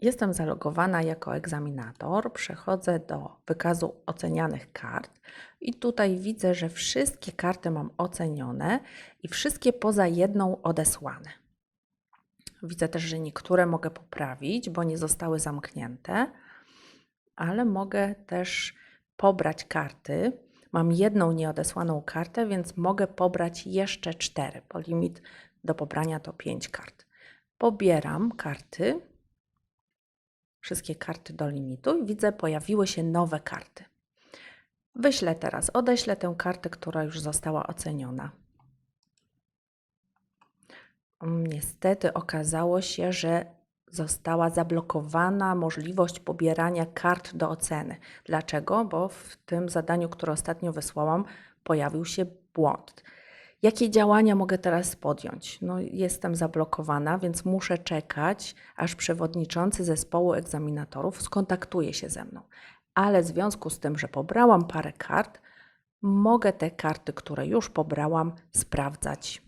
Jestem zalogowana jako egzaminator, przechodzę do wykazu ocenianych kart i tutaj widzę, że wszystkie karty mam ocenione i wszystkie poza jedną odesłane. Widzę też, że niektóre mogę poprawić, bo nie zostały zamknięte, ale mogę też pobrać karty. Mam jedną nieodesłaną kartę, więc mogę pobrać jeszcze cztery, bo limit do pobrania to pięć kart. Pobieram karty, wszystkie karty do limitu i widzę, pojawiły się nowe karty. Wyślę teraz, odeślę tę kartę, która już została oceniona. Niestety okazało się, że została zablokowana możliwość pobierania kart do oceny. Dlaczego? Bo w tym zadaniu, które ostatnio wysłałam, pojawił się błąd. Jakie działania mogę teraz podjąć? No, jestem zablokowana, więc muszę czekać, aż przewodniczący zespołu egzaminatorów skontaktuje się ze mną. Ale w związku z tym, że pobrałam parę kart, mogę te karty, które już pobrałam, sprawdzać